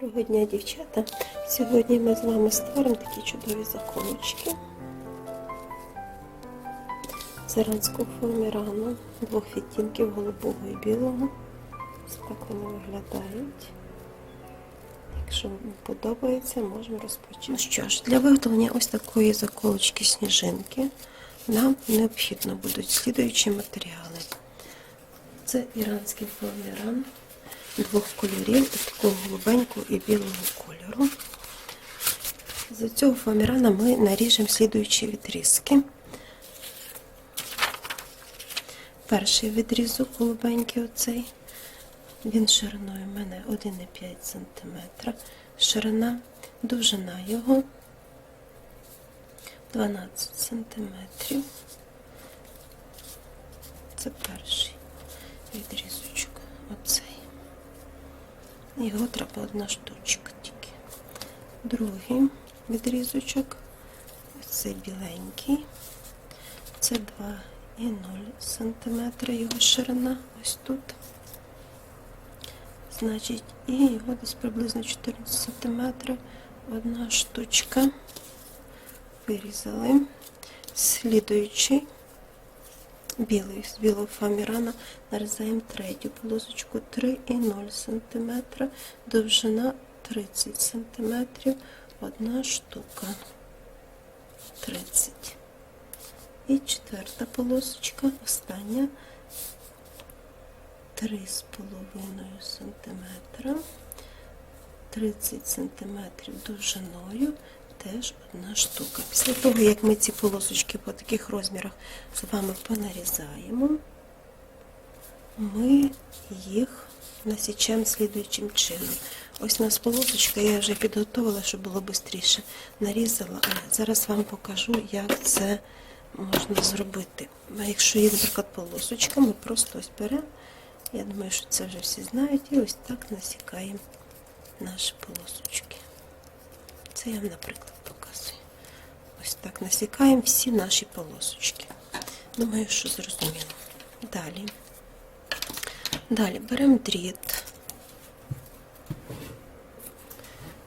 Доброго дня, дівчата! Сьогодні ми з вами створимо такі чудові заколочки з іранського формірану, двох відтінків голубого і білого. Ось так вони виглядають. Якщо вам подобається, можемо розпочати. Ну що ж, для виготовлення ось такої заколочки сніжинки нам необхідно будуть слідуючі матеріали. Це іранський фоаміран двох кольорів, такого голубенького і білого кольору. З цього фоамірана ми наріжемо слідуючі відрізки. Перший відрізок голубенький оцей. Він шириною в мене 1,5 см. Ширина, довжина його 12 см. Це перший відрізочок. Оцей. Його треба одна штучка тільки. Другий відрізочок. Ось цей біленький. Це 2,0 см його ширина. Ось тут. Значить, і його десь приблизно 14 см. Одна штучка. Вирізали. Слідуючий білий з білого фоамірана нарізаємо третю полосочку. 3,0 см, довжина 30 см, одна штука. 30. І четверта полосочка, остання. 3,5 см, 30 см довжиною теж одна штука. Після того, як ми ці полосочки по таких розмірах з вами понарізаємо, ми їх насічемо слідуючим чином. Ось у нас полосочка, я вже підготувала, щоб було швидше. Нарізала, але зараз вам покажу, як це можна зробити. А якщо є, наприклад, полосочка, ми просто ось беремо. Я думаю, що це вже всі знають, і ось так насікаємо наші полосочки. Це я наприклад, показую. Ось так насікаємо всі наші полосочки. Думаю, що зрозуміло. Далі. Далі беремо дріт.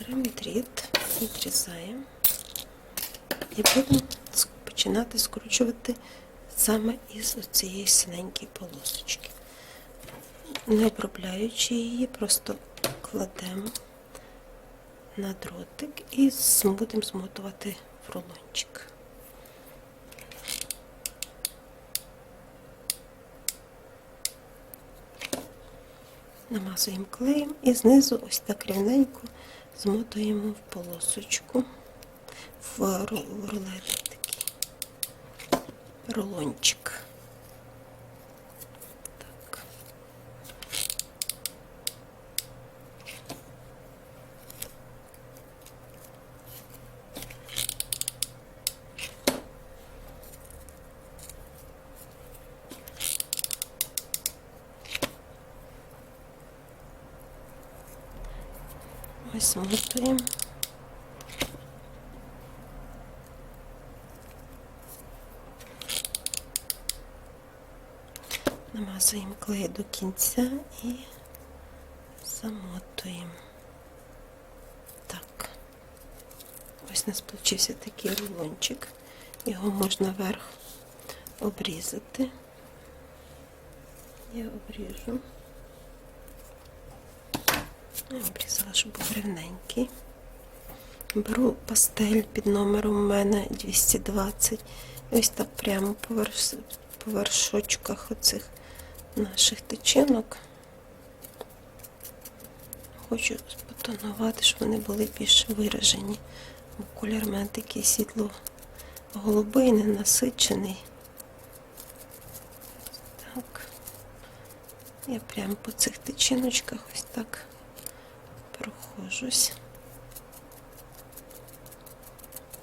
Беремо дріт, відрізаємо і будемо починати скручувати саме із цієї синенької полосочки. Не обробляючи її, просто кладемо на дротик і будемо змотувати в рулончик. Намазуємо клеєм і знизу ось так рівненько змотуємо в полосочку, в ру- рулет такий рулончик. Так. Ось змотуємо. Намазуємо клей до кінця і замотуємо. Так. Ось у нас получився такий рулончик. Його можна вверх обрізати. Я обріжу. Я обрізала, щоб був рівненький. Беру пастель під номером у мене 220. І ось так прямо по, верш... по вершочках оцих наших тичинок. Хочу спотонувати, щоб вони були більш виражені. Бо колір в мене такий світло голубий, ненасичений. Так. Я прямо по цих тичиночках ось так проходжусь.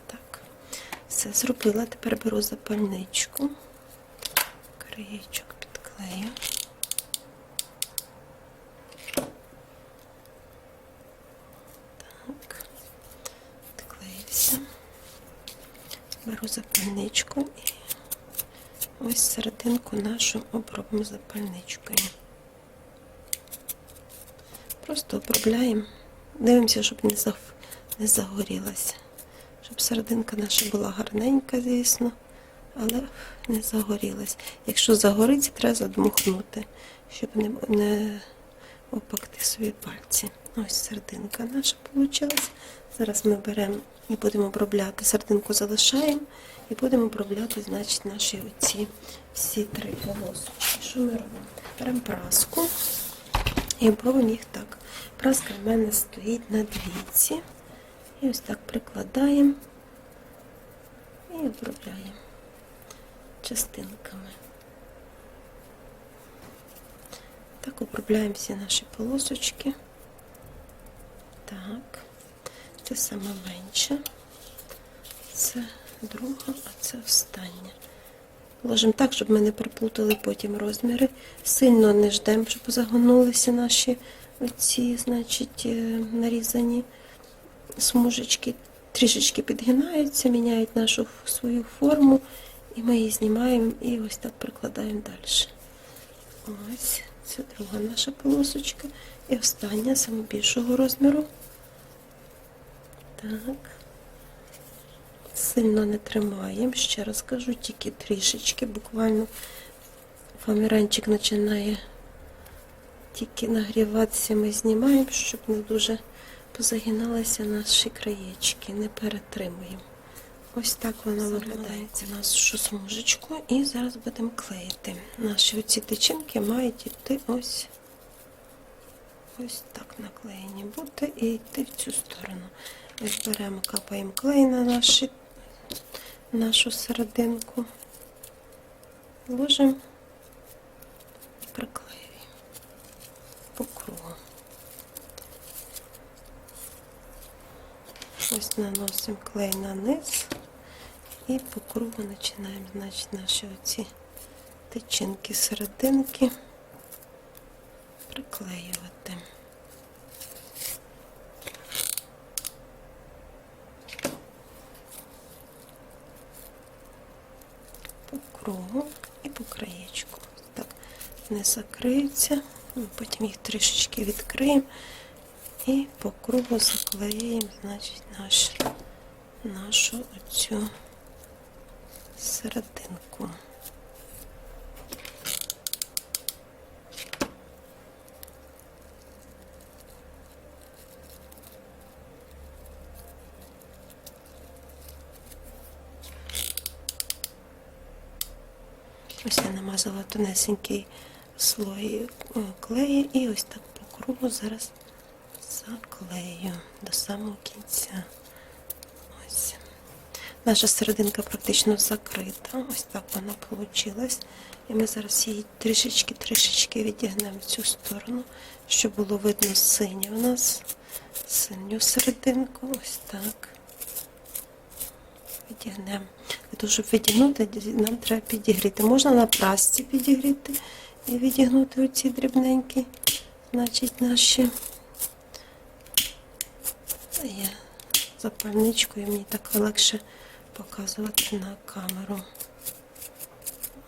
Так, все зробила. Тепер беру запальничку, краєчок підклею. Так, відклеївся. Беру запальничку і ось серединку нашу обробимо запальничкою. Просто обробляємо Дивимося, щоб не, не загорілася. Щоб серединка наша була гарненька, звісно, але не загорілась. Якщо загориться, треба задмухнути, щоб не, не опекти свої пальці. Ось серединка наша вийшла. Зараз ми беремо і будемо обробляти. Серединку залишаємо і будемо обробляти, значить, наші оці всі три полосочки. Що ми робимо? Беремо праску і обробимо їх так. Праска в мене стоїть на двійці. І ось так прикладаємо і обробляємо частинками. Так обробляємо всі наші полосочки. Так, це саме менше. Це друга, а це остання. Ложимо так, щоб ми не приплутали потім розміри. Сильно не ждемо, щоб загонулися наші оці, значить, е, нарізані смужечки. Трішечки підгинаються, міняють нашу свою форму, і ми її знімаємо і ось так прикладаємо далі. Ось, це друга наша полосочка. І остання, саме більшого розміру. Так. Сильно не тримаємо, ще раз кажу, тільки трішечки, буквально фоаміранчик починає тільки нагріватися, ми знімаємо, щоб не дуже позагиналися наші краєчки, не перетримуємо. Ось так воно виглядає у нас що смужечку. І зараз будемо клеїти. Наші оці тичинки мають йти ось ось так наклеєні бути і йти в цю сторону. Ось беремо, капаємо клей на наші, нашу серединку, ложимо і приклеюємо по кругу. Ось наносимо клей на низ і по кругу починаємо, значить, наші оці тичинки серединки приклеювати. Кругу і по краєчку. Так, не закриються, Ну, потім їх трішечки відкриємо і по кругу заклеїмо, значить, наш, нашу оцю серединку. Ось я намазала тонесенький слой е, клею і ось так по кругу зараз заклею до самого кінця. Ось. Наша серединка практично закрита. Ось так вона вийшла. І ми зараз її трішечки-трішечки відігнемо в цю сторону, щоб було видно синє у нас. Синю серединку. Ось так. Відігнемо. Для того, щоб відігнути, нам треба підігріти. Можна на прасці підігріти і відігнути оці дрібненькі, значить, наші. Я запальничкою, мені так легше показувати на камеру.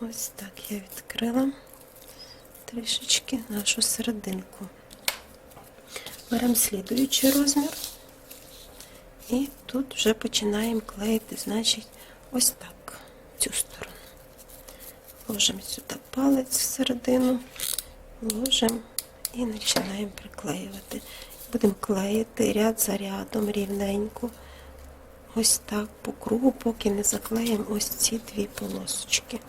Ось так я відкрила трішечки нашу серединку. Беремо слідуючий розмір. І тут вже починаємо клеїти, значить, ось так, цю сторону. Ложимо сюди палець всередину, ложимо і починаємо приклеювати. Будемо клеїти ряд за рядом рівненько. Ось так по кругу, поки не заклеїмо ось ці дві полосочки.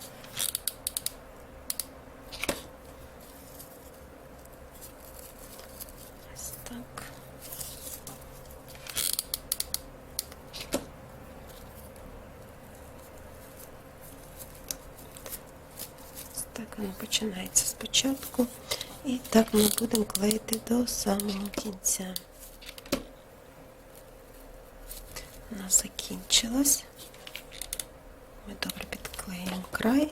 Ось так. Ось Так воно починається спочатку. І так ми будемо клеїти до самого кінця. У нас закінчилось. Ми добре підклеїмо край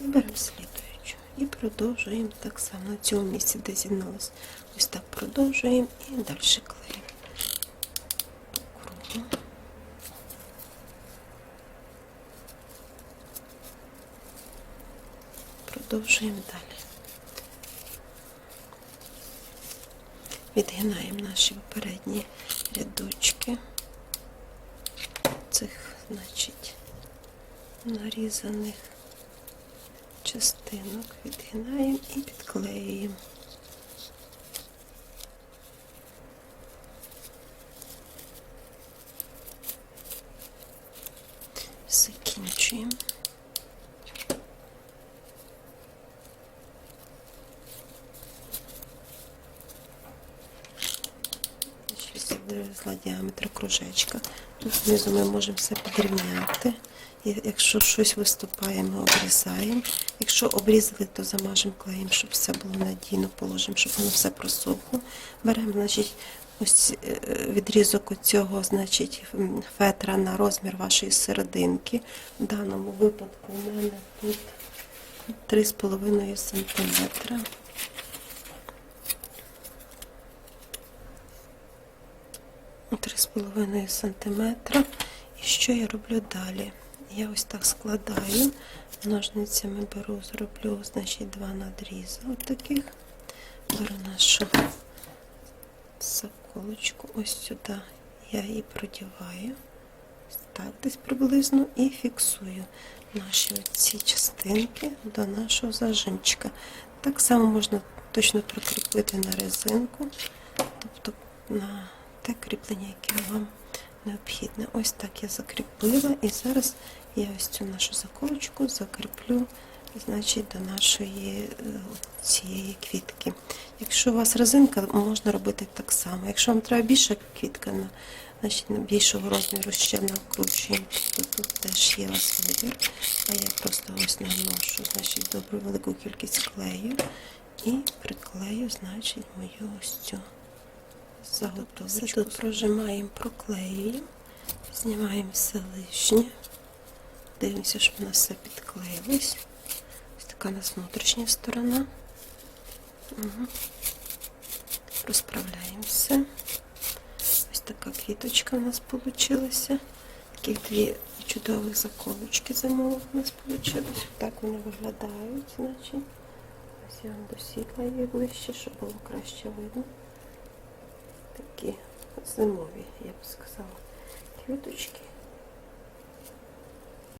і беремо слідуючу. І продовжуємо так само на цьому місці, де зігналось. Ось так продовжуємо і далі клеїмо. По кругу. Продовжуємо далі. відгинаємо наші попередні рядочки цих, значить, нарізаних частинок відгинаємо і підклеюємо. Діаметр кружечка. Тут знизу ми можемо все підрівняти. Якщо щось виступає, ми обрізаємо. Якщо обрізали, то замажемо клеєм, щоб все було надійно, положимо, щоб воно все просохло. Беремо, значить, ось е, відрізок цього, значить, фетра на розмір вашої серединки. В даному випадку у мене тут 3,5 см. Три з половиною сантиметра. І що я роблю далі? Я ось так складаю, ножницями беру, зроблю, значить, два надрізи. От. Беру нашу заколочку ось сюди. Я її продіваю. Так десь приблизно і фіксую наші ці частинки до нашого зажимчика. Так само можна точно прикріпити на резинку, тобто на те кріплення, яке вам необхідне. Ось так я закріпила, і зараз я ось цю нашу заколочку закріплю значить, до нашої е, цієї квітки. Якщо у вас резинка, можна робити так само. Якщо вам треба більша квітка, значить на більшого розміру ще накручуємо, тут теж є вас вибір. А я просто ось наношу значить, добру велику кількість клею і приклею, значить, мою ось цю заготовочку. Все тут прожимаємо, проклеюємо, знімаємо все лишнє. Дивимося, щоб у нас все підклеїлось. Ось така у нас внутрішня сторона. Угу. Розправляємо все. Ось така квіточка у нас вийшла. Таких дві чудових заколочки зимових у нас вийшло. Так вони виглядають, значить. Ось я вам до світла її ближче, щоб було краще видно. Такі зимові, я б сказала, квіточки.